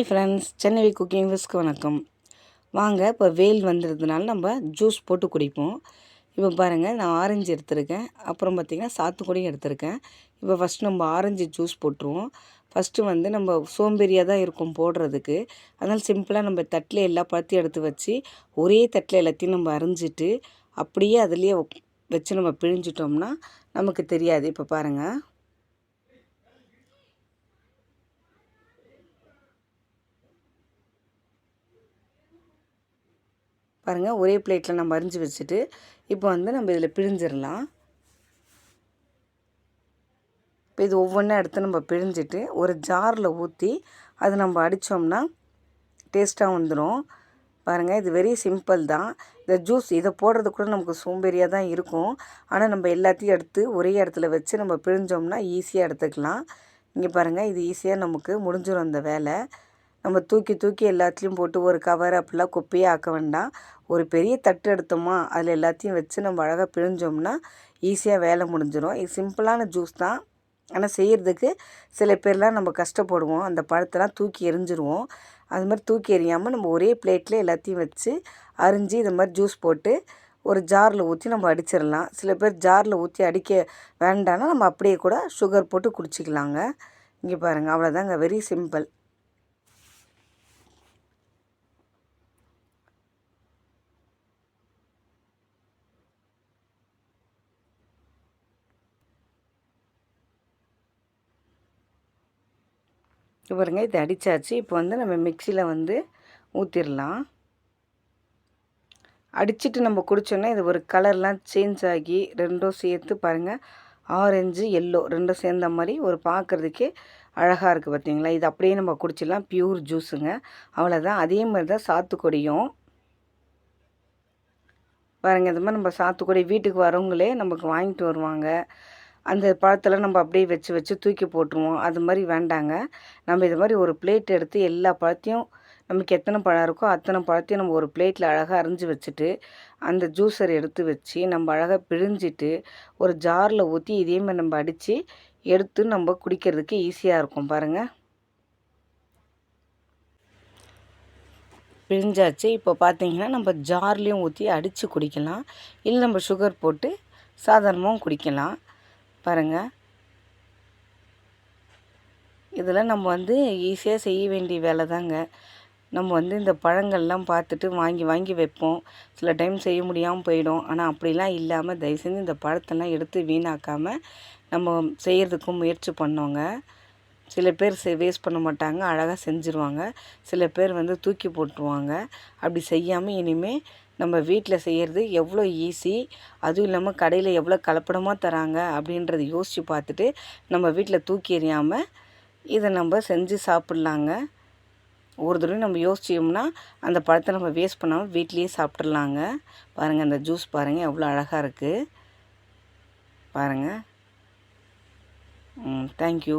Hi friends Chennai cooking விஸ்க்கு வணக்கம். வாங்க இப்போ வெயில் வந்துடுறதுனால நம்ம ஜூஸ் போட்டு குடிப்போம். இப்போ பாருங்கள் நான் ஆரஞ்சு எடுத்திருக்கேன். அப்புறம் பார்த்திங்கன்னா சாத்துக்குடியும் எடுத்திருக்கேன். இப்போ ஃபஸ்ட் நம்ம ஆரஞ்சு ஜூஸ் போட்டுருவோம். ஃபஸ்ட்டு வந்து நம்ம சோம்பேறியாக தான் இருக்கும் போடுறதுக்கு. அதனால் சிம்பிளாக நம்ம தட்டில் எல்லா பழத்தையும் எடுத்து வச்சு ஒரே தட்டில் எல்லாத்தையும் நம்ம அரிஞ்சிட்டு அப்படியே அதுலேயே வச்சு நம்ம பிழிஞ்சிட்டோம்னா நமக்கு தெரியாது. இப்போ பாருங்கள் பாருங்கள் ஒரே பிளேட்டில் நம்ம அரிஞ்சு வச்சுட்டு இப்போ வந்து நம்ம இதில் பிழிஞ்சிடலாம். இப்போ இது ஒவ்வொன்றா எடுத்து நம்ம பிழிஞ்சிட்டு ஒரு ஜாரில் ஊற்றி அது நம்ம அடித்தோம்னா டேஸ்ட்டாக வந்துடும் பாருங்கள் இது வெரி சிம்பிள் தான். இந்த ஜூஸ் இதை போடுறது கூட நமக்கு சோம்பேறியாக தான் இருக்கும். ஆனால் நம்ம எல்லாத்தையும் எடுத்து ஒரே இடத்துல வச்சு நம்ம பிழிஞ்சோம்னா ஈஸியாக எடுத்துக்கலாம். இங்கே பாருங்கள் இது ஈஸியாக நமக்கு முடிஞ்சிடும் அந்த வேலை. நம்ம தூக்கி தூக்கி எல்லாத்துலேயும் போட்டு ஒரு கவர் அப்படிலாம் குப்பையே ஆக்க வேண்டாம். ஒரு பெரிய தட்டு எடுத்தோமா அதில் எல்லாத்தையும் வச்சு நம்ம அழகாக பிழிஞ்சோம்னா ஈஸியாக வேலை முடிஞ்சிடும் இது சிம்பிளான ஜூஸ் தான். ஆனால் செய்கிறதுக்கு சில பேர்லாம் நம்ம கஷ்டப்படுவோம். அந்த பழத்தெல்லாம் தூக்கி எரிஞ்சிருவோம். அது மாதிரி தூக்கி எறியாமல் நம்ம ஒரே பிளேட்டில் எல்லாத்தையும் வச்சு அரிஞ்சு இது மாதிரி ஜூஸ் போட்டு ஒரு ஜாரில் ஊற்றி நம்ம அடிச்சிடலாம். சில பேர் ஜாரில் ஊற்றி அடிக்க வேண்டாம்னா நம்ம அப்படியே கூட சுகர் போட்டு குடிச்சிக்கலாங்க. இங்கே பாருங்கள் அவ்வளோதாங்க வெரி சிம்பிள் பாருங்கள் இது அடித்தாச்சு இப்போ வந்து நம்ம மிக்சியில் வந்து ஊற்றிடலாம் அடிச்சுட்டு நம்ம குடித்தோன்னா இது ஒரு கலர்லாம் சேஞ்ச் ஆகி ரெண்டும் சேர்த்து பாருங்கள் ஆரஞ்சு எல்லோ ரெண்டும் சேர்ந்த மாதிரி ஒரு பார்க்குறதுக்கே அழகாக இருக்குது பார்த்தீங்களா இது அப்படியே நம்ம குடிச்சிடலாம். பியூர் ஜூஸுங்க அவ்வளோதான் அதே மாதிரி தான் சாத்துக்குடியும். பாருங்கள் இந்த மாதிரி நம்ம சாத்துக்குடி வீட்டுக்கு வரவங்களே நமக்கு வாங்கிட்டு வருவாங்க. அந்த பழத்தில் நம்ம அப்படியே வச்சு வச்சு தூக்கி போட்டுருவோம். அது மாதிரி வேண்டாங்க. நம்ம இது மாதிரி ஒரு பிளேட் எடுத்து எல்லா பழத்தையும் நமக்கு எத்தனை பழம் இருக்கோ அத்தனை பழத்தையும் நம்ம ஒரு பிளேட்டில் அழகாக அரிஞ்சு வச்சுட்டு அந்த ஜூஸரை எடுத்து வச்சு நம்ம அழகாக பிழிஞ்சிட்டு ஒரு ஜாரில் ஊற்றி இதே மாதிரி நம்ம அடித்து எடுத்து நம்ம குடிக்கிறதுக்கு ஈஸியாக இருக்கும். பாருங்கள் பிழிஞ்சாச்சு. இப்போ பார்த்தீங்கன்னா நம்ம ஜார்லேயும் ஊற்றி அடித்து குடிக்கலாம். இல்லை நம்ம சுகர் போட்டு சாதாரணமாகவும் குடிக்கலாம். பாருங்கள் இதில் நம்ம வந்து ஈஸியாக செய்ய வேண்டிய வேலை தாங்க. நம்ம வந்து இந்த பழங்கள்லாம் பார்த்துட்டு வாங்கி வாங்கி வைப்போம். சில டைம் செய்ய முடியாமல் போயிடும். ஆனால் அப்படிலாம் இல்லாமல் தயவு செஞ்சு இந்த பழத்தெல்லாம் எடுத்து வீணாக்காமல் நம்ம செய்கிறதுக்கும் முயற்சி பண்ணோங்க. சில பேர் வேஸ்ட் பண்ண மாட்டாங்க. அழகாக செஞ்சுருவாங்க. சில பேர் வந்து தூக்கி போட்டுருவாங்க. அப்படி செய்யாமல் இனிமேல் நம்ம வீட்டில் செய்கிறது எவ்வளோ ஈஸி அதுவும் இல்லாமல் கடையில் எவ்வளோ கலப்படமாக தராங்க அப்படின்றத யோசித்து பார்த்துட்டு நம்ம வீட்டில் தூக்கி எறியாமல் இதை நம்ம செஞ்சு சாப்பிட்லாங்க. ஒரு தடவை நம்ம யோசிச்சோம்னா அந்த பழத்தை நம்ம வேஸ்ட் பண்ணாமல் வீட்லேயே சாப்பிட்றலாங்க பாருங்கள் அந்த ஜூஸ் பாருங்கள் எவ்வளோ அழகாக இருக்குது பாருங்கள் தேங்க்யூ